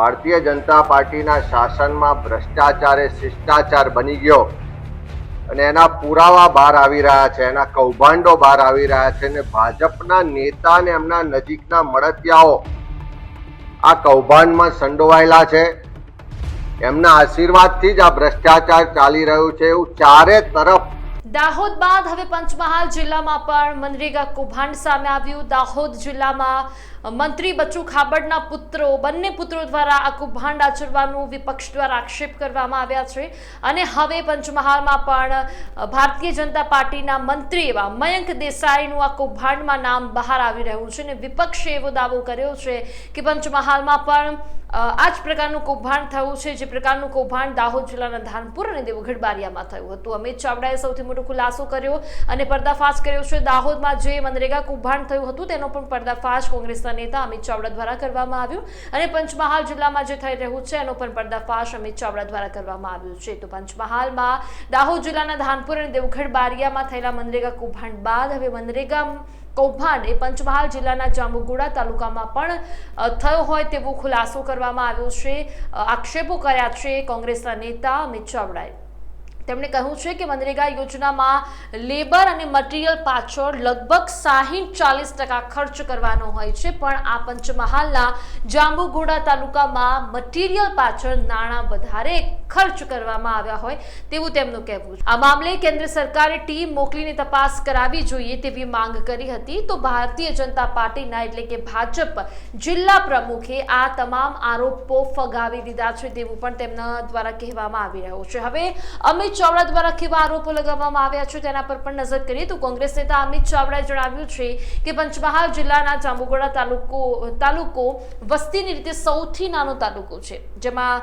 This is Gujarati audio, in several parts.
ભારતીય જનતા પાર્ટીના શાસનમાં ભ્રષ્ટાચાર એ શિષ્ટાચાર બની ગયો અને એના પુરાવા બહાર આવી રહ્યા છે, એના કૌભાંડો બહાર આવી રહ્યા છે અને ભાજપના નેતા અને એમના નજીકના મળતિયાઓ આ કૌભાંડમાં સંડોવાયેલા છે. એમના આશીર્વાદથી જ આ ભ્રષ્ટાચાર ચાલી રહ્યું છે એવું ચારે તરફ દાહોદ બાદ હવે પંચમહાલ જિલ્લામાં પણ મનરેગા કૌભાંડ સામે આવ્યું. દાહોદ જિલ્લામાં મંત્રી બચ્ચુ ખાબડના પુત્રો, બંને પુત્રો દ્વારા આ કૌભાંડ આચરવાનું વિપક્ષ દ્વારા આક્ષેપ કરવામાં આવ્યા છે. અને હવે પંચમહાલમાં પણ ભારતીય જનતા પાર્ટીના મંત્રી એવા મયંક દેસાઈનું આ કૌભાંડમાં નામ બહાર આવી રહ્યું છે અને વિપક્ષે એવો દાવો કર્યો છે કે પંચમહાલમાં પણ આ જ પ્રકારનું કૌભાંડ થયું છે. જે પ્રકારનું કૌભાંડ દાહોદ જિલ્લાના ધાનપુર અને દેવગઢ બારિયામાં થયું હતું. અમિત ચાવડાએ સૌથી મોટો ખુલાસો કર્યો અને પર્દાફાશ કર્યો છે. દાહોદમાં જે મનરેગા કૌભાંડ થયું હતું, તેનો પણ પર્દાફાશ કોંગ્રેસના નેતા અમિત ચાવડા દ્વારા કરવામાં આવ્યું અને પંચમહાલ જિલ્લામાં જે થઈ રહ્યું છે, એનો પણ પર્દાફાશ અમિત ચાવડા દ્વારા કરવામાં આવ્યું છે. તો પંચમહાલમાં દાહોદ જિલ્લાના ધાનપુર અને દેવગઢ બારિયામાં થયેલા મનરેગા કૌભાંડ બાદ હવે મનરેગા કૌભાંડ એ પંચમહાલ જિલ્લાના જાંબુગુડા તાલુકામાં પણ થયો હોય તેવો ખુલાસો કરવામાં આવ્યો છે. આક્ષેપો કર્યા છે કોંગ્રેસના નેતા અમિત ચાવડાએ. તેમણે કહ્યું છે કે મનરેગા યોજનામાં લેબર અને મટીરિયલ પાછળ લગભગ સાહીઠ ચાલીસ ટકા ખર્ચ કરવાનો હોય છે, પણ આ પંચમહાલના જાંબુગોડા તાલુકામાં મટીરિયલ પાછળ નાણાં વધારે ખર્ચ કરવામાં આવ્યા હોય તેવું તેમનું કહેવું છે. આ મામલે કેન્દ્ર સરકારે ટીમ મોકલીને તપાસ કરાવી જોઈએ તેવી માંગ કરી હતી. તો ભારતીય જનતા પાર્ટીના એટલે કે ભાજપ જિલ્લા પ્રમુખે આ તમામ આરોપો ફગાવી દીધા છે તેવું પણ તેમના દ્વારા કહેવામાં આવી રહ્યું છે. હવે અમિત ચાવડા દ્વારા કેવા આરોપો લગાવવામાં આવ્યા છે તેના પર પણ નજર કરીએ તો કોંગ્રેસ નેતા અમિત ચાવડાએ જણાવ્યું છે કે પંચમહાલ જિલ્લાના જાંબુગોડા તાલુકો તાલુકો વસ્તીની રીતે સૌથી નાનો તાલુકો છે, જેમાં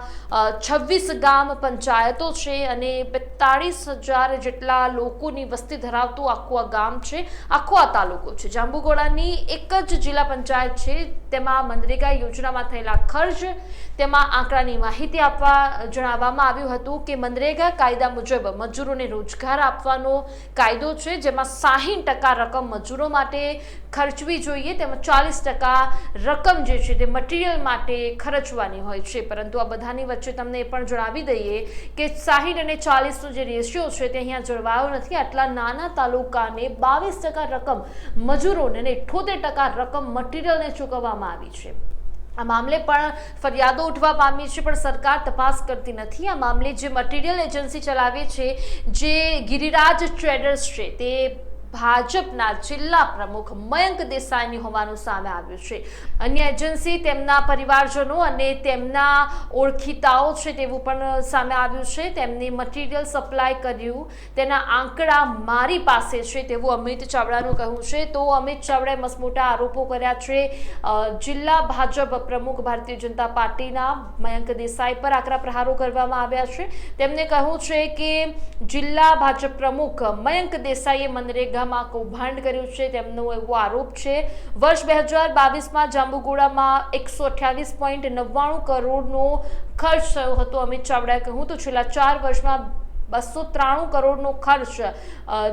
છવ્વીસ ગામ પંચાયતો છે અને બેતાળીસ હજાર જેટલા લોકોની વસ્તી ધરાવતું આખું આ ગામ છે, આખો આ તાલુકો છે. જાંબુગોડાની એક જ જિલ્લા પંચાયત છે તેમાં મનરેગા યોજનામાં થયેલા ખર્ચ, તેમાં આંકડાની માહિતી આપવા જણાવવામાં આવ્યું હતું કે મનરેગા કાયદા મુજબ મજૂરોને રોજગાર આપવાનો કાયદો છે, જેમાં સાહીઠ ટકા રકમ મજૂરો માટે ખર્ચવી જોઈએ, તેમાં ચાલીસ ટકા રકમ જે છે તે મટીરિયલ માટે ખર્ચવાની હોય છે. પરંતુ આ બધાની વચ્ચે તમને એ પણ જણાવી દઈએ કે સાહીઠ અને ચાલીસનો જે રેશિયો છે તે અહીંયા જળવાયો નથી. આટલા નાના તાલુકાને બાવીસ ટકા રકમ, મજૂરોને અને અઠ્ઠોતેર ટકા રકમ મટીરિયલને ચૂકવવામાં આવી છે. આ મામલે પણ ફરિયાદો ઉઠવા પામી છે, પણ સરકાર તપાસ કરતી નથી. આ મામલે જે મટીરિયલ એજન્સી ચલાવે છે, જે ગિરિરાજ ટ્રેડર્સ છે, તે ભાજપના જિલ્લા પ્રમુખ મયંક દેસાઈની હોવાનું સામે આવ્યું છે. અન્ય એજન્સી તેમના પરિવારજનો અને તેમના ઓળખીતાઓ છે તેવું પણ સામે આવ્યું છે. તેમની મટીરિયલ સપ્લાય કર્યું, તેના આંકડા મારી પાસે છે તેવું અમિત ચાવડાનું કહ્યું છે. તો અમિત ચાવડાએ મસમોટા આરોપો કર્યા છે. જિલ્લા ભાજપ પ્રમુખ ભારતીય જનતા પાર્ટીના મયંક દેસાઈ પર આકરા પ્રહારો કરવામાં આવ્યા છે. તેમને કહ્યું છે કે જિલ્લા ભાજપ પ્રમુખ મયંક દેસાઈએ મનરેગામાં કૌભાંડ કર્યું છે, તેમનો એવો આરોપ છે. વર્ષ બે હજાર બાવીસમાં જાંબુગોડામાં એકસો અઠ્યાવીસ પોઈન્ટ નવ્વાણું કરોડનો ખર્ચ થયો હતો. અમિત ચાવડાએ કહ્યું, તો છેલ્લા ચાર વર્ષમાં બસો ત્રાણું કરોડનો ખર્ચ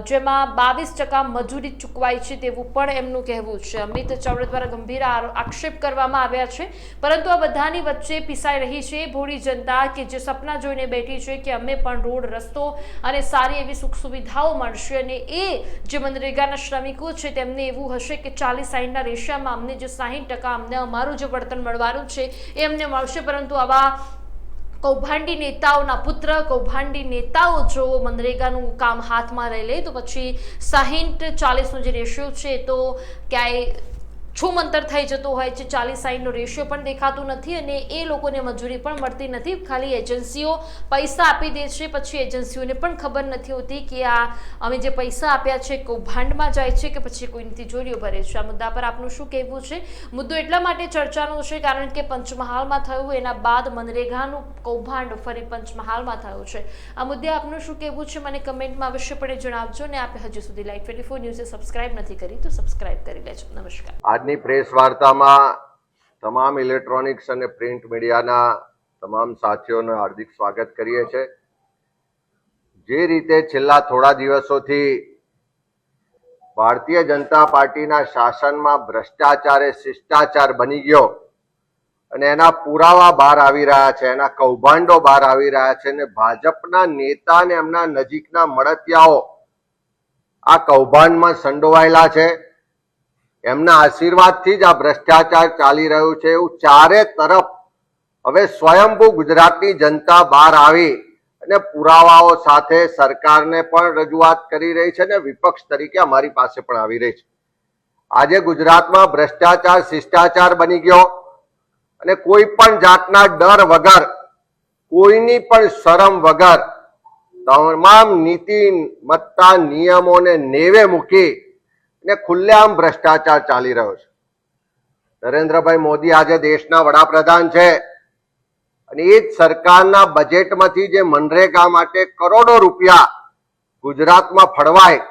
જેમાં બાવીસ ટકા મજૂરી ચૂકવાઈ છે તેવું પણ એમનું કહેવું છે. અમિત ચાવડા દ્વારા ગંભીર આક્ષેપ કરવામાં આવ્યા છે. પરંતુ આ બધાની વચ્ચે પીસાઈ રહી છે ભોળી જનતા કે જે સપના જોઈને બેઠી છે કે અમે પણ રોડ, રસ્તો અને સારી એવી સુખ સુવિધાઓ મળશે અને એ જે મનરેગાના શ્રમિકો છે તેમને એવું હશે કે ચાલીસ સાહીઠના રેશિયામાં અમને જે સાહીઠ ટકા અમને અમારું જે વળતર મળવાનું છે એ અમને મળશે. પરંતુ આવા કૌભાંડી નેતાઓના પુત્ર, કૌભાંડી નેતાઓ જો મનરેગાનું કામ હાથમાં લઈ લે. તો પછી સાહીઠ ચાલીસનો જે રેશિયો છે, તો ક્યાંય છુમંતર થઈ જતો હોય છે. ચાલીસ સાઈઠનો રેશિયો પણ દેખાતું નથી અને એ લોકોને મજૂરી પણ મળતી નથી. ખાલી એજન્સીઓ પૈસા આપી દે છે. પછી એજન્સીઓને પણ ખબર નથી હોતી કે આ અમે જે પૈસા આપ્યા છે કૌભાંડમાં જાય છે કે પછી કોઈની તિજોરીઓ ભરે છે. આ મુદ્દા પર આપનું શું કહેવું છે? મુદ્દો એટલા માટે ચર્ચાનો છે કારણ કે પંચમહાલમાં થયું એના બાદ મનરેગાનું કૌભાંડ ફરી પંચમહાલમાં થયું છે. આ મુદ્દે આપનું શું કહેવું છે? મને કમેન્ટમાં અવશ્યપણે જણાવજો અને આપે હજુ સુધી લાઈવ ટ્વેન્ટી ફોર ન્યૂઝે સબસ્ક્રાઇબ નથી કરી તો સબસ્ક્રાઇબ કરી લેજો. નમસ્કાર. આજની પ્રેસ વાર્તામાં તમામ ઇલેક્ટ્રોનિક્સ અને પ્રિન્ટ મીડિયાના તમામ સાથીઓનું હાર્દિક સ્વાગત કરીએ છીએ જે રીતે છેલ્લા થોડા દિવસોથી ભારતીય જનતા પાર્ટીના શાસનમાં ભ્રષ્ટાચાર એ શિષ્ટાચાર બની ગયો અને એના પુરાવા બહાર આવી રહ્યા છે, એના કૌભાંડો બહાર આવી રહ્યા છે અને ભાજપના નેતા ને એમના નજીકના મળતિયાઓ આ કૌભાંડમાં સંડોવાયેલા છે. એમના આશીર્વાદથી જ આ ભ્રષ્ટાચાર ચાલી રહ્યું છે એવું ચારે તરફ હવે સ્વયંભૂ ગુજરાતની જનતા બહાર આવી અને પુરાવાઓ સાથે સરકારને પણ રજૂઆત કરી રહી છે અને વિપક્ષ તરીકે અમારી પાસે પણ આવી રહી છે. આજે ગુજરાતમાં ભ્રષ્ટાચાર, શિષ્ટાચાર બની ગયો અને કોઈ પણ જાતના ડર વગર, કોઈની પણ શરમ વગર, તમામ નીતિ મત્તા નિયમોને નેવે મૂકી ને ખુલ્લેઆમ ભ્રષ્ટાચાર ચાલી રહ્યો છે. નરેન્દ્રભાઈ મોદી આજે દેશના વડાપ્રધાન છે અને એ જ સરકારના બજેટમાંથી જે મનરેગા માટે કરોડો રૂપિયા ગુજરાતમાં ફળવાય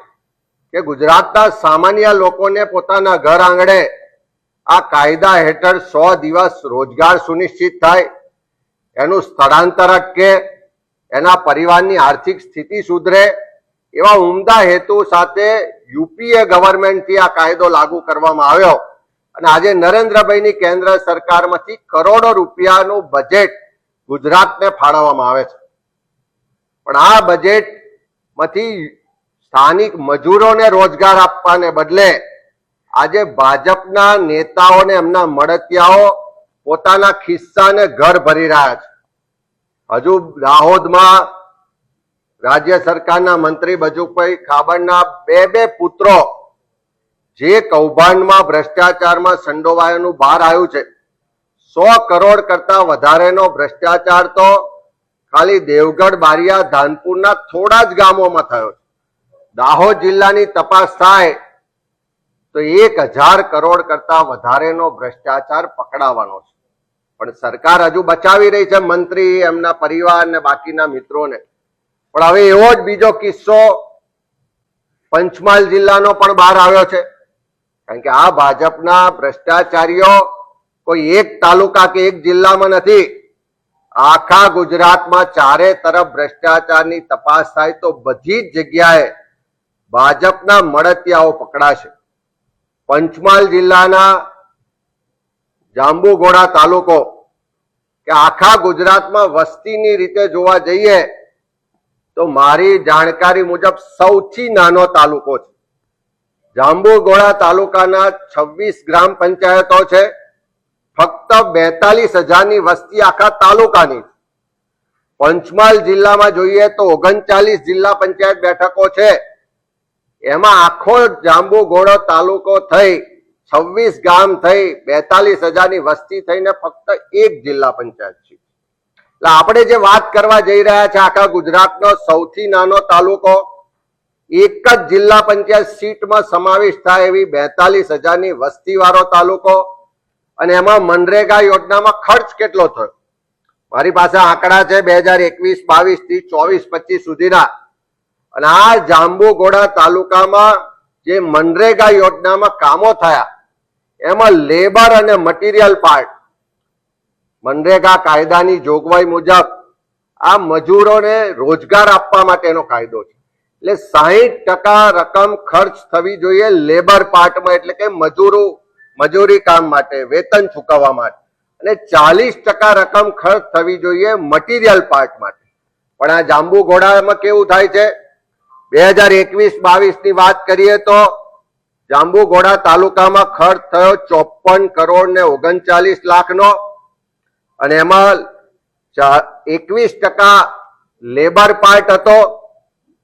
કે ગુજરાતના સામાન્ય લોકોને પોતાના ઘર આંગણે આ કાયદા હેઠળ સો દિવસ રોજગાર સુનિશ્ચિત થાય, એનું સ્થળાંતર અટકે, એના પરિવારની આર્થિક સ્થિતિ સુધરે એવા ઉમદા હેતુ સાથે યુપીએ ગવર્મેન્ટથી આ કાયદો લાગુ કરવામાં આવ્યો અને આજે નરેન્દ્રભાઈની કેન્દ્ર સરકારમાંથી કરોડો રૂપિયાનું બજેટ ગુજરાતને ફાળવવામાં આવે છે. પણ આ બજેટમાંથી સ્થાનિક મજૂરોને રોજગાર આપવાને બદલે આજે ભાજપના નેતાઓને એમના મળતિયાઓ પોતાના ખિસ્સાને ઘર ભરી રહ્યા છે. હજુ દાહોદમાં રાજ્ય સરકારના મંત્રી બજુભાઈ ખાબડના બે બે પુત્રો જે કૌભાંડમાં, ભ્રષ્ટાચારમાં સંડોવાયાનું બહાર આવ્યું છે. સો કરોડ કરતા વધારેનો ભ્રષ્ટાચાર તો ખાલી દેવગઢ, બારિયા, ધાનપુરના થોડા જ ગામોમાં થયો છે. દાહોદ જિલ્લાની તપાસ થાય તો એક હજાર કરોડ કરતા વધારેનો ભ્રષ્ટાચાર પકડાવાનો છે. પણ સરકાર હજુ બચાવી રહી છે મંત્રી, એમના પરિવાર ને બાકીના મિત્રોને. પણ હવે એવો જ બીજો કિસ્સો પંચમહાલ જિલ્લાનો પણ બહાર આવ્યો છે. કારણ કે આ ભાજપના ભ્રષ્ટાચારીઓ કોઈ એક તાલુકા કે એક જિલ્લામાં નથી. આખા ગુજરાતમાં ચારે તરફ ભ્રષ્ટાચારની તપાસ થાય તો બધી જ જગ્યાએ ભાજપના મળતિયાઓ પકડાશે. પંચમહાલ જિલ્લાના જાંબુઘોડા તાલુકો કે આખા ગુજરાતમાં વસ્તીની રીતે જોવા જઈએ તો મારી જાણકારી મુજબ સૌથી નાનો તાલુકો છે. જાંબુઘોડા તાલુકાના છવ્વીસ ગ્રામ પંચાયતો છે. ફક્ત બેતાલીસ હજારની વસ્તી આખા તાલુકાની. પંચમહાલ જિલ્લામાં જોઈએ તો ઓગણચાલીસ જિલ્લા પંચાયત બેઠકો છે. એમાં આખો જાંબુગોળો તાલુકો થઈ છવ્વીસ ગામ થઈ બેતાલીસ હજારની વસ્તી થઈને ફક્ત એક જિલ્લા પંચાયત છે. એટલે આપણે જે વાત કરવા જઈ રહ્યા છે, આખા ગુજરાતનો સૌથી નાનો તાલુકો, એક જ જિલ્લા પંચાયત સીટમાં સમાવેશ થાય એવી બેતાલીસ હજારની વસ્તી વાળો તાલુકો, અને એમાં મનરેગા યોજનામાં ખર્ચ કેટલો થયો? મારી પાસે આંકડા છે બે હજાર એકવીસ, બાવીસથી ચોવીસ, પચીસ સુધીના. અને આ જાંબુઘોડા તાલુકામાં જે મનરેગા યોજનામાં કામો થયા, એમાં લેબર અને મટીરિયલ પાર્ટ મનરેગા કાયદાની જોગવાઈ મુજબ આ મજૂરોને રોજગાર આપવા માટેનો કાયદો છે. એટલે સાહીઠ ટકા રકમ ખર્ચ થવી જોઈએ લેબર પાર્ટમાં, એટલે કે મજૂરો, મજૂરી કામ માટે, વેતન ચૂકવવા માટે. અને ચાલીસ ટકા રકમ ખર્ચ થવી જોઈએ મટીરિયલ પાર્ટ માટે. પણ આ જાંબુ ઘોડામાં કેવું થાય છે? બે હજાર એકવીસ બાવીસની વાત કરીએ તો જાંબુઘોડા તાલુકામાં ખર્ચ થયો ચોપન કરોડ ને ઓગણચાલીસ લાખનો. અને એમાં એકવીસ ટકા લેબર પાર્ટ હતો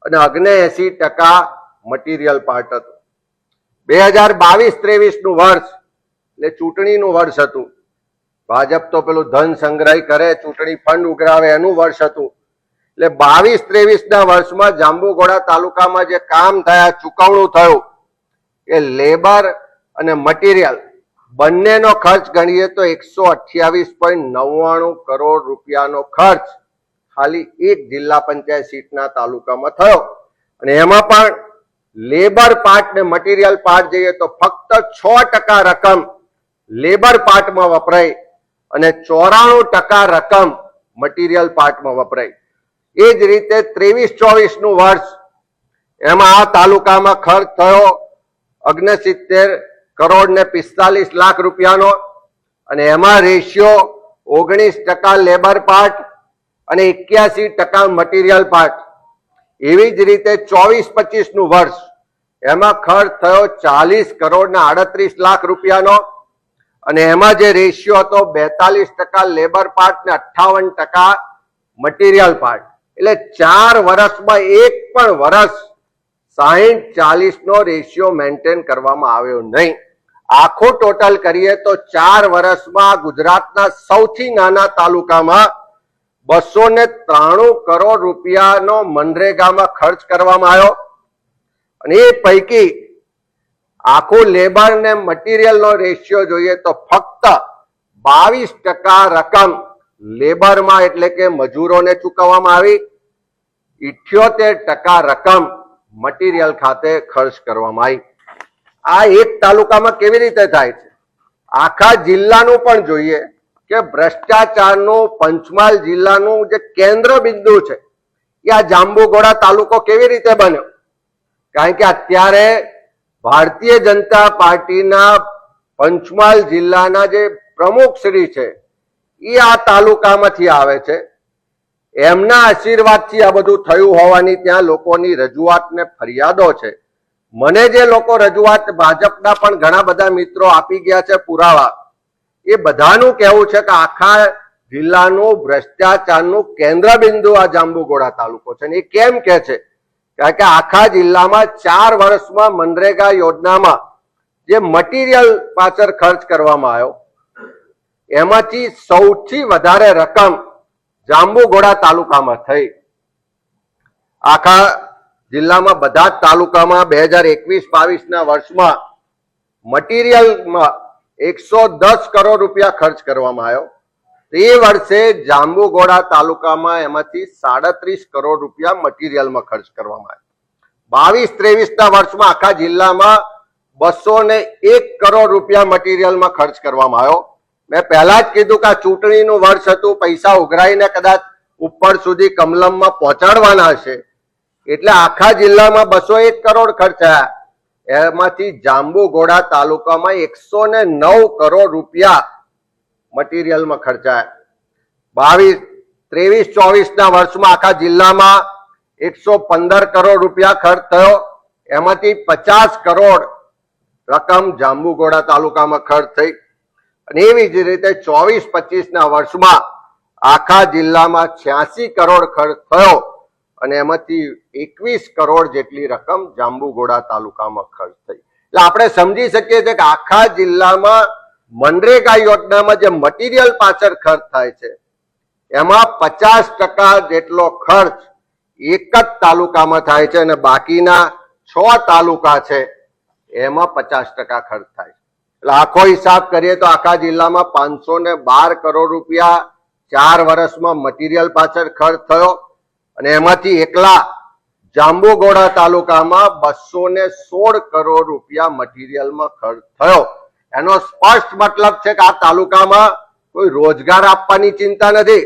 અને અગ્ને એસી ટકા મટીરિયલ પાર્ટ હતો. બે હજાર બાવીસ ત્રેવીસનું વર્ષ, એટલે ચૂંટણીનું વર્ષ હતું. ભાજપ તો પેલું ધન સંગ્રહ કરે, ચૂંટણી ફંડ ઉઘરાવે, એનું વર્ષ હતું. એટલે બાવીસ ત્રેવીસ ના વર્ષમાં જાંબુઘોડા તાલુકામાં જે કામ થયા, ચુકવણું થયું, એ લેબર અને મટીરિયલ બંનેનો ખર્ચ ગણીએ તો એકસો અઠ્યાવીસ પોઈન્ટ નવ્વાણું કરોડ રૂપિયાનો ખર્ચ ખાલી એક જિલ્લા પંચાયત સીટના તાલુકામાં થયો. અને એમાં પણ લેબર પાર્ટ ને મટીરિયલ પાર્ટ જઈએ તો ફક્ત છ ટકા રકમ લેબર પાર્ટમાં વપરાય અને ચોરાણું ટકા રકમ મટીરિયલ પાર્ટમાં વપરાય. એ જ રીતે ત્રેવીસ ચોવીસનું વર્ષ એમાં આ તાલુકામાં ખર્ચ થયો અગ્નસિત્તેર કરોડ ને પિસ્તાલીસ લાખ રૂપિયાનો અને એમાં રેશિયો ઓગણીસ ટકા લેબર પાર્ટ અને એક્યાસી ટકા મટીરિયલ પાર્ટ. એવી જ રીતે ચોવીસ પચીસનું વર્ષ. એમાં ખર્ચ થયો ચાલીસ કરોડ ને આડત્રીસ લાખ રૂપિયાનો અને એમાં જે રેશિયો હતો બેતાલીસ ટકા લેબર પાર્ટ ને અઠ્ઠાવન ટકા મટીરિયલ પાર્ટ. એટલે ચાર વર્ષમાં એક પણ વર્ષ સાહીઠ ચાલીસ નો રેશિયો મેન્ટેન કરવામાં આવ્યો નહીં. આખું ટોટલ કરીએ તો ચાર વર્ષમાં ગુજરાતના સૌથી નાના તાલુકામાં બસો ને ત્રાણું કરોડ રૂપિયાનો મનરેગામાં ખર્ચ કરવામાં આવ્યો. અને એ પૈકી આખું લેબર ને મટીરિયલનો રેશિયો જોઈએ તો ફક્ત બાવીસ ટકા રકમ લેબરમાં એટલે કે મજૂરોને ચૂકવવામાં આવી. ઇઠ્યોતેર ટકા રકમ મટીરિયલ ખાતે ખર્ચ કરવામાં આવી. આ એક તાલુકામાં કેવી રીતે થાય છે? આખા જિલ્લાનું પણ જોઈએ કે ભ્રષ્ટાચારનું પંચમહાલ જિલ્લાનું જે કેન્દ્ર બિંદુ છે, એ આ જાંબુઘોડા તાલુકો કેવી રીતે બન્યો? કારણ કે અત્યારે ભારતીય જનતા પાર્ટીના પંચમહાલ જિલ્લાના જે પ્રમુખ શ્રી છે, એ આ તાલુકામાંથી આવે છે. એમના આશીર્વાદથી આ બધું થયું હોવાની ત્યાં લોકોની રજૂઆત ને ફરિયાદો છે. મને જે લોકો રજૂઆત ભાજપના પણ ઘણા બધા મિત્રો આપી ગયા છે પુરાવા, એ બધાનું કહેવું છે કે આખા જિલ્લાનું ભ્રષ્ટાચારનું કેન્દ્ર બિંદુ આ જાંબુઘોડા તાલુકો છે. એ કેમ કે છે? કારણ કે આખા જિલ્લામાં ચાર વર્ષમાં મનરેગા યોજનામાં જે મટીરિયલ પાછળ ખર્ચ કરવામાં આવ્યો, એમાંથી સૌથી વધારે રકમ જાંબુઘોડા તાલુકામાં થઈ. આખા જિલ્લામાં બધા જ તાલુકામાં બે હજાર એકવીસ બાવીસ ના વર્ષમાં મટીરિયલમાં એકસો દસ કરોડ રૂપિયા ખર્ચ કરવામાં આવ્યો. તે વર્ષે જાંબુઘોડા તાલુકામાં એમાંથી સાડત્રીસ કરોડ રૂપિયા મટીરિયલમાં ખર્ચ કરવામાં આવ્યો. બાવીસ ત્રેવીસ ના વર્ષમાં આખા જિલ્લામાં બસો ને એક કરોડ રૂપિયા મટીરિયલમાં ખર્ચ કરવામાં આવ્યો. મેં પહેલા જ કીધું કે આ ચૂંટણીનું વર્ષ હતું, પૈસા ઉઘરાઈને કદાચ ઉપર સુધી કમલમમાં પહોંચાડવાના હશે. એટલે આખા જિલ્લામાં બસો એક કરોડ ખર્ચાયા એમાંથી જાંબુઘોડા તાલુકામાં એકસો ને નવ કરોડ રૂપિયા મટીરિયલમાં ખર્ચાયા. બાવીસ, ત્રેવીસ ચોવીસ ના વર્ષમાં આખા જિલ્લામાં એકસો પંદર કરોડ રૂપિયા ખર્ચ થયો. એમાંથી પચાસ કરોડ રકમ જાંબુઘોડા તાલુકામાં ખર્ચ થઈ. અને એવી જ રીતે ચોવીસ પચીસ ના વર્ષમાં આખા જિલ્લામાં છ્યાસી કરોડ ખર્ચ થયો. અને એમાંથી એકવીસ કરોડ જેટલી રકમ જાંબુઘોડા તાલુકામાં ખર્ચ થઈ. એટલે આપણે સમજી શકીએ છીએ કે આખા જિલ્લામાં મનરેગા યોજનામાં જે મટીરિયલ પાછળ ખર્ચ થાય છે, એમાં પચાસ ટકા જેટલો ખર્ચ એક જ તાલુકામાં થાય છે અને બાકીના છ તાલુકા છે, એમાં પચાસ ટકા ખર્ચ થાય છે. એટલે આખો હિસાબ કરીએ તો આખા જિલ્લામાં પાંચસો ને બાર કરોડ રૂપિયા ચાર વર્ષમાં મટીરિયલ પાછળ ખર્ચ થયો. અને એમાંથી એકલા જાંબુગોડા તાલુકામાં બસો ને સોળ કરોડ રૂપિયા મટીરિયલમાં ખર્ચ થયો. એનો સ્પષ્ટ મતલબ છે કે આ તાલુકામાં કોઈ રોજગાર આપવાની ચિંતા નથી,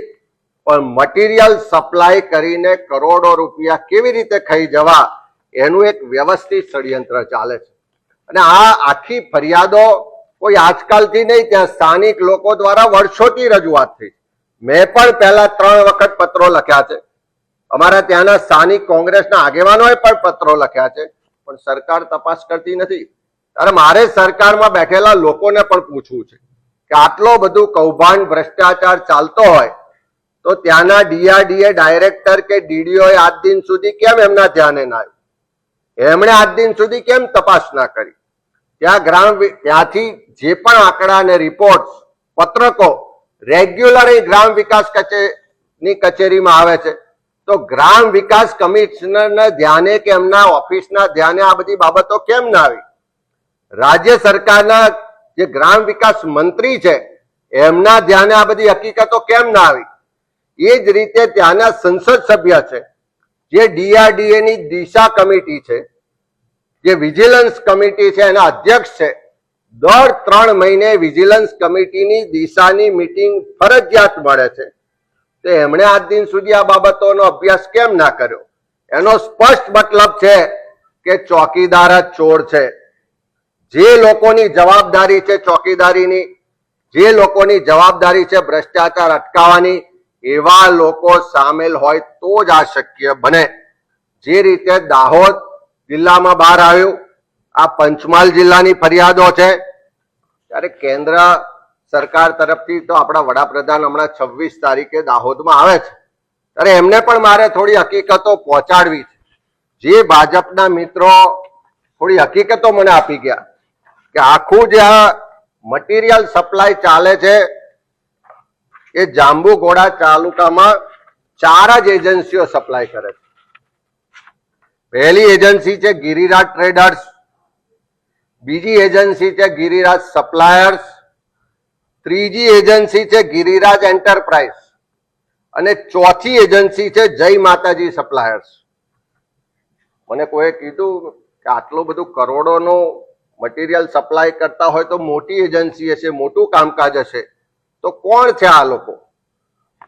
પણ મટીરિયલ સપ્લાય કરીને કરોડો રૂપિયા કેવી રીતે ખાઈ જવા એનું એક વ્યવસ્થિત ષડયંત્ર ચાલે છે. અને આ આખી ફરિયાદો કોઈ આજકાલથી નહીં, ત્યાં સ્થાનિક લોકો દ્વારા વર્ષોથી રજૂઆત થઈ મેં પણ પહેલા ત્રણ વખત પત્રો લખ્યા છે. અમારા ત્યાંના સ્થાનિક કોંગ્રેસના આગેવાનોએ પણ પત્રો લખ્યા છે, પણ સરકાર તપાસ કરતી નથી. ત્યારે મારે સરકારમાં બેઠેલા લોકોને પણ પૂછવું છે કે આટલો બધું કૌભાંડ, ભ્રષ્ટાચાર ચાલતો હોય, તો ત્યાંના ડીઆરડીએ ડાયરેક્ટર કે ડીડીઓ આજ દિન સુધી કેમ એમના ધ્યાને ના એમણે આજ દિન સુધી કેમ તપાસ ના કરી? ત્યાં ગ્રામ ત્યાંથી જે પણ આંકડા અને રિપોર્ટ પત્રકો રેગ્યુલર ગ્રામ વિકાસ કચેરીની કચેરીમાં આવે છે. તો ગ્રામ વિકાસ કમિશનરના ધ્યાને કે એમના ઓફિસના ધ્યાને આ બધી બાબતો કેમ ના આવી? રાજ્ય સરકારના જે ગ્રામ વિકાસ મંત્રી છે, એમના ધ્યાને આ બધી હકીકતો કેમ ના આવી? એ જ રીતે ત્યાંના સંસદ સભ્ય છે, જે ડીઆરડીએ ની દિશા કમિટી છે, જે વિજિલન્સ કમિટી છે, એના અધ્યક્ષ છે, દર ત્રણ મહિને વિજિલન્સ કમિટીની દિશાની મિટિંગ ફરજિયાત મળે છે. તો એમણે આજ દિન સુધી આ બાબતોનો અભ્યાસ કેમ ના કર્યો? એનો સ્પષ્ટ મતલબ છે કે ચોકીદાર જ ચોર છે. જે લોકોની જવાબદારી છે ચોકીદારીની, જે લોકોની જવાબદારી છે ભ્રષ્ટાચાર અટકાવવાની, એવા લોકો સામેલ હોય તો જ આ શક્ય બને. જે રીતે દાહોદ જિલ્લામાં બહાર આવ્યું, આ પંચમહાલ જિલ્લાની ફરિયાદો છે, ત્યારે કેન્દ્ર સરકાર તરફથી તો આપણા વડાપ્રધાન હમણાં છવ્વીસ તારીખે દાહોદમાં આવે છે. ત્યારે એમને પણ મારે થોડી હકીકતો પહોંચાડવી છે. જે ભાજપના મિત્રો થોડી હકીકતો મને આપી ગયા કે આખું જે આ મટીરિયલ સપ્લાય ચાલે છે એ જાંબુઘોડા તાલુકામાં ચાર જ એજન્સીઓ સપ્લાય કરે છે. પહેલી એજન્સી છે ગિરિરાજ ટ્રેડર્સ બીજી એજન્સી છે ગિરિરાજ સપ્લાયર્સ ત્રીજી એજન્સી છે ગિરિરાજ એન્ટરપ્રાઇઝ. અને ચોથી એજન્સી છે જય માતાજી સપ્લાયર્સ. મને કોઈએ કીધું કે આટલું બધું કરોડોનું મટીરિયલ સપ્લાય કરતા હોય તો મોટી એજન્સી હશે, મોટું કામકાજ હશે. તો કોણ છે આ લોકો?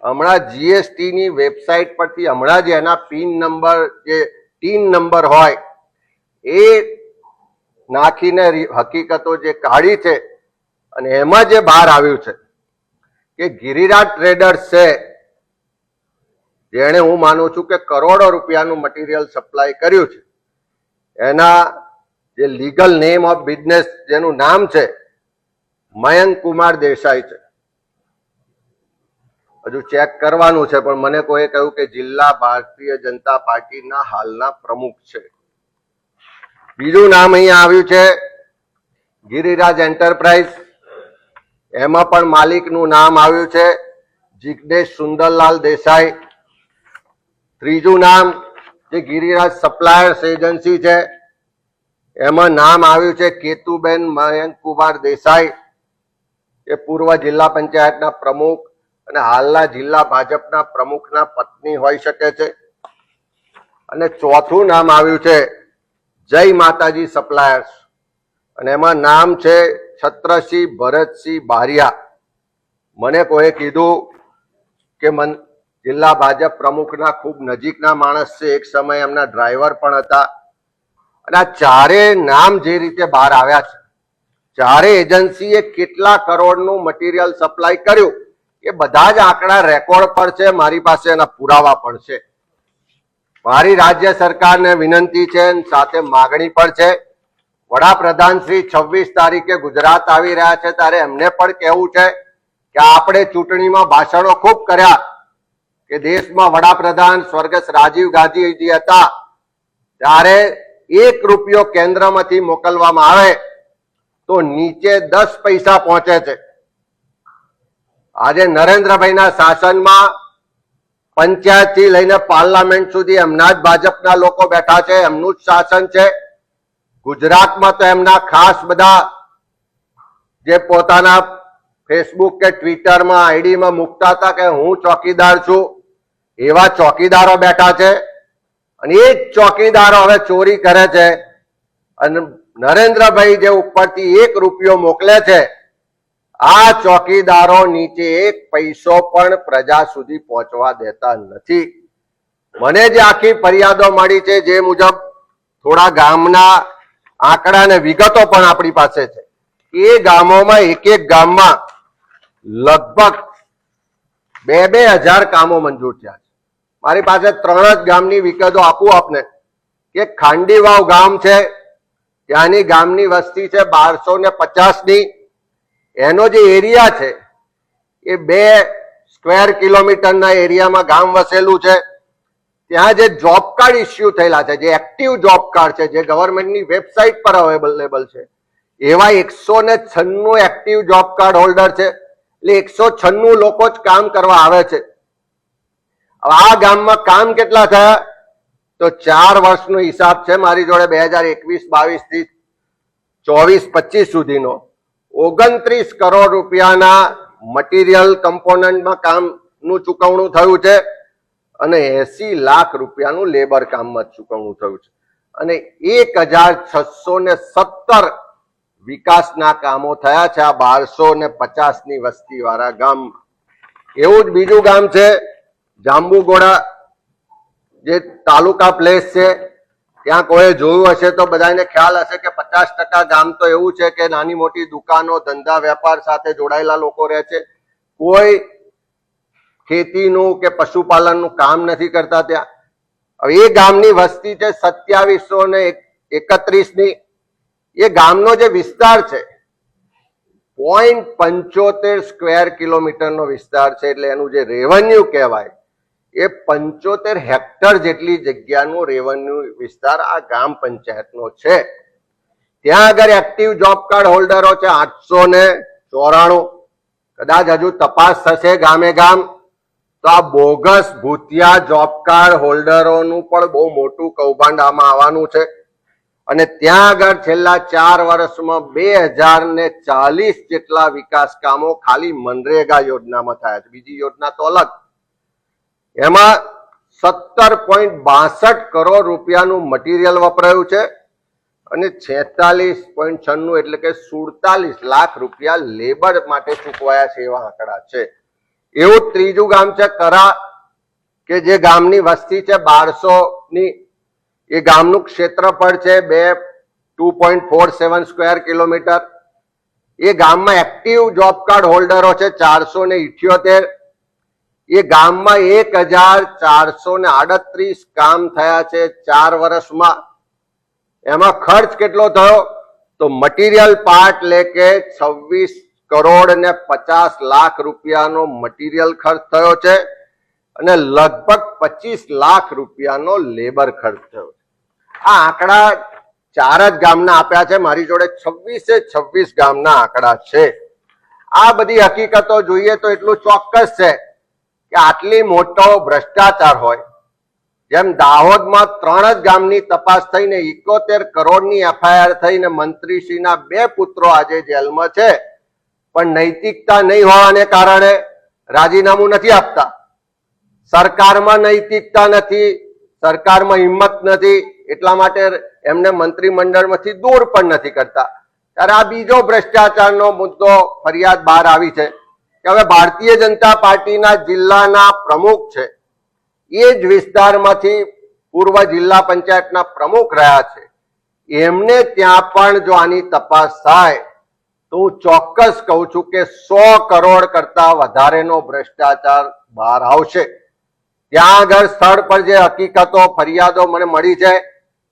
હમણાં જીએસટીની વેબસાઇટ પરથી હમણાં જ એના પિન નંબર, જે ટીન નંબર હોય, એ નાખીને હકીકતો જે કાઢી છે અને એમાં જે બહાર આવ્યું છે કે ગિરિરાજ ટ્રેડર્સ છે, જેણે હું માનું છું કે કરોડો રૂપિયાનું મટીરિયલ સપ્લાય કર્યું છે. એના જે લીગલ નેમ ઓફ બિઝનેસ જેનું નામ છે, મયંક કુમાર દેસાઈ છે. હજુ ચેક કરવાનું છે, પણ મને કોઈ કહ્યું કે જિલ્લા ભારતીય જનતા પાર્ટીના હાલના પ્રમુખ છે. બીજું નામ અહીંયા આવ્યું છે, ગિરિરાજ એન્ટરપ્રાઇઝ એમાં પણ માલિકનું નામ આવ્યું છે જિગ્નેશ સુંદરલાલ દેસાઈ. ત્રીજું નામ જે ગિરિરાજ સપ્લાયર્સ એજન્સી છે, એમાં નામ આવ્યું છે કેતુબેન મયંક કુમાર દેસાઈ, એ પૂર્વ જિલ્લા પંચાયતના પ્રમુખ અને હાલના જિલ્લા ભાજપના પ્રમુખના પત્ની હોઈ શકે છે. અને ચોથું નામ આવ્યું છે જય માતાજી સપ્લાયર્સ. અને એમાં નામ છે છત્રસિંહ ભરતસિંહ બારિયા. મને કોઈ કીધું કે મન જિલ્લા ભાજપ પ્રમુખના ખૂબ નજીકના માણસ છે. એક સમય એમના ડ્રાઈવર પણ હતા. અને આ ચારે નામ જે રીતે બહાર આવ્યા છે. ચારે એજન્સીએ કેટલા કરોડનું મટીરિયલ સપ્લાય કર્યું? એ બધા જ આંકડા રેકોર્ડ પર છે. મારી પાસે એના પુરાવા પણ છે. મારી રાજ્ય સરકારને વિનંતી છે સાથે માગણી પણ છે. વડાપ્રધાન શ્રી છવ્વીસ તારીખે ગુજરાત આવી રહ્યા છે ત્યારે એમને પણ કહેવું છે કે આપણે ચૂંટણીમાં ભાષણો ખૂબ કર્યા કે દેશમાં વડાપ્રધાન સ્વર્ગસ્થ રાજીવ ગાંધીજી હતા. ત્યારે એક રૂપિયો કેન્દ્રમાંથી મોકલવામાં આવે તો નીચે દસ પૈસા પહોંચે છે. આજે નરેન્દ્રભાઈના શાસનમાં પંચાયતથી લઈને પાર્લામેન્ટ સુધી એમના જ ભાજપના લોકો બેઠા છે, એમનું જ શાસન છે. ગુજરાતમાં તો એમના ખાસ બધા જે પોતાના ફેસબુક કે ટ્વિટરમાં આઈડીમાં મૂકતા હતા કે હું ચોકીદાર છું, એવા ચોકીદારો બેઠા છે. અને એ જ ચોકીદારો હવે ચોરી કરે છે. અને નરેન્દ્રભાઈ જે ઉપરથી એક રૂપિયો મોકલે છે, આ ચોકીદારો નીચે એક પૈસો પણ પ્રજા સુધી પહોંચવા દેતા નથી. મને જે આખી ફરિયાદો મળી છે, જે મુજબ થોડા ગામના આંકડા અને વિગતો પણ આપણી પાસે છે. એ ગામોમાં એક એક ગામમાં લગભગ બે બે હજાર કામો મંજૂર થયા છે. મારી પાસે ત્રણ જ ગામની વિગતો આપું આપને. કે ખાંડીવાવ ગામ છે, ત્યાંની ગામની વસ્તી છે બારસો ને પચાસની એનો જે એરિયા છે, એ બે સ્ક્વેર કિલોમીટરના એરિયામાં ગામ વસેલું છે. ત્યાં જે જોબ કાર્ડ ઇસ્યુ થયેલા છે, જે એક્ટિવ જોબ કાર્ડ છે, જે ગવર્મેન્ટની વેબસાઇટ પર અવેલેબલ છે, એવા એકસો ને છન્નું એક્ટિવ જોબ કાર્ડ હોલ્ડર છે. એટલે એકસો છન્નું લોકો જ કામ કરવા આવે છે. આ ગામમાં કામ કેટલા થયા? તો ચાર વર્ષનો હિસાબ છે મારી જોડે બે હજાર એકવીસ, બાવીસથી ચોવીસ, પચીસ સુધીનો. ઓગણત્રીસ કરોડ રૂપિયાના મટીરિયલ કમ્પોનન્ટમાં કામનું ચૂકવણું થયું છે. અને એસી લાખ રૂપિયાનું લેબર કામમાં ચૂકવણું થયું છે. અને એક હજાર છસો ને સત્તર વિકાસના કામો થયા છે આ બારસો ને પચાસની વસ્તી વાળા ગામમાં. એવું જ બીજું ગામ છે જાંબુગોડા જે તાલુકા પ્લેસ છે, ત્યાં કોઈ જોયું હશે તો બધાને ખ્યાલ હશે કે પચાસ ટકા ગામ તો એવું છે કે નાની મોટી દુકાનો, ધંધા, વેપાર સાથે જોડાયેલા લોકો રહે છે. કોઈ ખેતીનું કે પશુપાલનનું કામ નથી કરતા ત્યાં. હવે એ ગામની વસ્તી છે સત્યાવીસો ને એકત્રીસની. એ ગામનો જે વિસ્તાર છે પોઈન્ટ પંચોતેર સ્ક્વેર કિલોમીટરનો વિસ્તાર છે એટલે એનું જે રેવન્યુ કહેવાય, એ પંચોતેર હેક્ટર જેટલી જગ્યાનું રેવન્યુ વિસ્તાર આ ગ્રામ પંચાયતનો છે. ત્યાં આગળ એક્ટિવ જોબ કાર્ડ હોલ્ડરો છે આઠસો ને ચોરાણું. કદાચ હજુ તપાસ થશે ગામે ગામ. તો આ બોગસ ભૂતિયા જોબ કાર્ડ હોલ્ડરોનું પણ બહુ મોટું કૌભાંડ આમાં આવવાનું છે. અને ત્યાં આગળ છેલ્લા ચાર વર્ષમાં બે હજાર ને ચાલીસ જેટલા વિકાસ કામો ખાલી મનરેગા યોજનામાં થયા છે. બીજી યોજના તો અલગ. એમાં સત્તર પોઈન્ટ બાસઠ કરોડ રૂપિયાનું મટીરિયલ વપરાયું છે અને છેતાલીસ પોઈન્ટ છન્નું એટલે કે સુડતાલીસ લાખ રૂપિયા લેબર માટે ચૂકવાયા છે એવા આંકડા છે. એવું ત્રીજું ગામ છે કરા, કે જે ગામની વસ્તી છે બારસો ની એ ગામનું ક્ષેત્રફળ છે બે, two point four seven square kilometre. એ ગામમાં એક્ટિવ જોબ કાર્ડ હોલ્ડરો છે ચારસો ને ઇઠ્યોતેર. એ ગામમાં એક હજાર ચારસો ને આડત્રીસ કામ થયા છે ચાર વર્ષમાં. એમાં ખર્ચ કેટલો થયો? તો મટીરિયલ પાર્ટ લે કે છવ્વીસ કરોડ ને પચાસ લાખ રૂપિયાનો મટીરિયલ ખર્ચ થયો છે અને લગભગ પચીસ લાખ રૂપિયાનો લેબર ખર્ચ થયો છે. આ આંકડા ચાર જ ગામના આપ્યા છે. મારી જોડે છવ્વીસે છવ્વીસ ગામના આંકડા છે. આ બધી હકીકતો જોઈએ તો એટલું ચોક્કસ છે કે આટલી મોટો ભ્રષ્ટાચાર હોય, જેમ દાહોદમાં ત્રણ જ ગામની તપાસ થઈને ઇકોતેર કરોડની એફઆઈઆર થઈને મંત્રીશ્રીના બે પુત્રો આજે જેલમાં છે. પણ નૈતિકતા નહીં હોવાને કારણે રાજીનામું નથી આપતા. સરકારમાં નૈતિકતા નથી, સરકારમાં હિંમત નથી, એટલા માટે એમને મંત્રીમંડળમાંથી દૂર પણ નથી કરતા. ત્યારે આ બીજો ભ્રષ્ટાચારનો મુદ્દો ફરિયાદ બહાર આવી છે કે હવે ભારતીય જનતા પાર્ટીના જિલ્લાના પ્રમુખ છે. એ જ વિસ્તારમાંથી પૂર્વ જિલ્લા પંચાયતના પ્રમુખ રહ્યા છે. એમને ત્યાં પણ જો આની તપાસ થાય તો હું ચોક્કસ કહું છું કે સો કરોડ કરતા વધારેનો ભ્રષ્ટાચાર બહાર આવશે. ત્યાં આગળ સ્થળ પર જે હકીકતો, ફરિયાદો મને મળી છે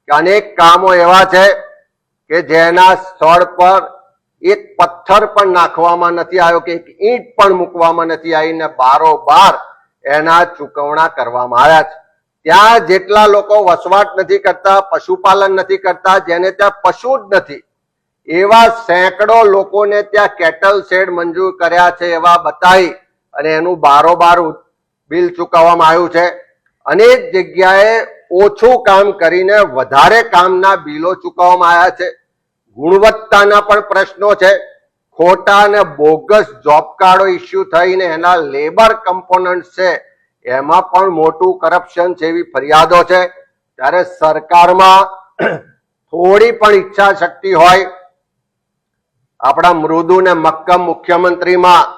કે અનેક કામો એવા છે કે જેના સ્થળ પર એક પથ્થર પણ નાખવામાં નથી આવ્યો કે એક ઈંટ પણ મૂકવામાં નથી આવી ને બારોબાર એના ચૂકવણા કરવામાં આવ્યા છે. ત્યાં જેટલા લોકો વસવાટ નથી કરતા, પશુપાલન નથી કરતા, જેને ત્યાં પશુ જ નથી એવા સેંકડો લોકોને ત્યાં કેટલ શેડ મંજૂર કર્યા છે એવા બતાવી અને એનું બારોબાર બિલ ચૂકવવામાં આવ્યું છે. અનેક જગ્યાએ ઓછું કામ કરીને વધારે કામના બિલો ચૂકવવામાં આવ્યા છે. ગુણવત્તાના પણ પ્રશ્નો છે. ખોટા અને બોગસ જોબ કાર્ડો ઇસ્યુ થઈને એના લેબર કમ્પોનન્ટ છે. એમાં પણ મોટું કરપ્શન છે એવી ફરિયાદો છે. ત્યારે સરકારમાં થોડી પણ ઈચ્છા શક્તિ હોય આપણા મૃદુ ને મક્કમ મુખ્યમંત્રીમાં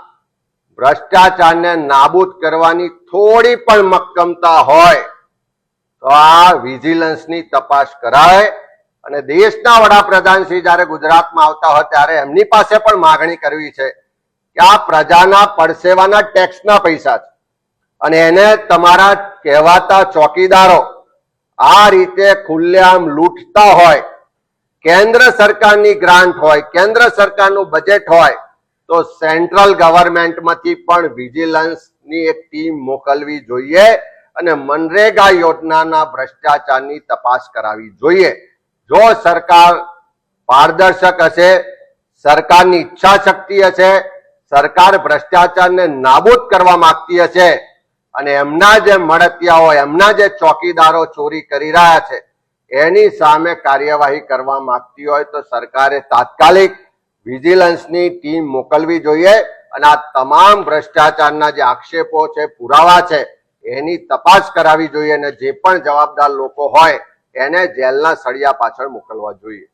ભ્રષ્ટાચારને નાબૂદ કરવાની થોડી પણ મક્કમતા હોય તો આ વિજિલન્સની તપાસ કરાય અને દેશના વડાપ્રધાન શ્રી જયારે ગુજરાતમાં આવતા હોય ત્યારે એમની પાસે પણ માગણી કરવી છે કે આ પ્રજાના પરસેવાના ટેક્સના પૈસા છે. અને એને તમારા કહેવાતા ચોકીદારો આ રીતે ખુલ્લેઆમ લૂંટતા હોય કેન્દ્ર સરકારની ગ્રાન્ટ હોય, કેન્દ્ર સરકારનું બજેટ હોય, તો સેન્ટ્રલ ગવર્મેન્ટમાંથી પણ વિજિલન્સની એક ટીમ મોકલવી જોઈએ અને મનરેગા યોજનાના ભ્રષ્ટાચારની તપાસ કરાવવી જોઈએ. જો સરકાર પારદર્શક હશે, સરકારની ઈચ્છા શક્તિ હશે, સરકાર ભ્રષ્ટાચારને નાબૂદ કરવા માંગતી હશે અને એમના જે મળતિયાઓ, એમના જે ચોકીદારો ચોરી કરી રહ્યા છે એની સામે કાર્યવાહી કરવા માંગતી હોય તો સરકારે તાત્કાલિક વિજિલન્સની ટીમ મોકલવી જોઈએ અને આ તમામ ભ્રષ્ટાચારના જે આક્ષેપો છે, પુરાવા છે, એની તપાસ કરાવી જોઈએ અને જે પણ જવાબદાર લોકો હોય એને જેલના સળિયા પાછળ મોકલવા જોઈએ.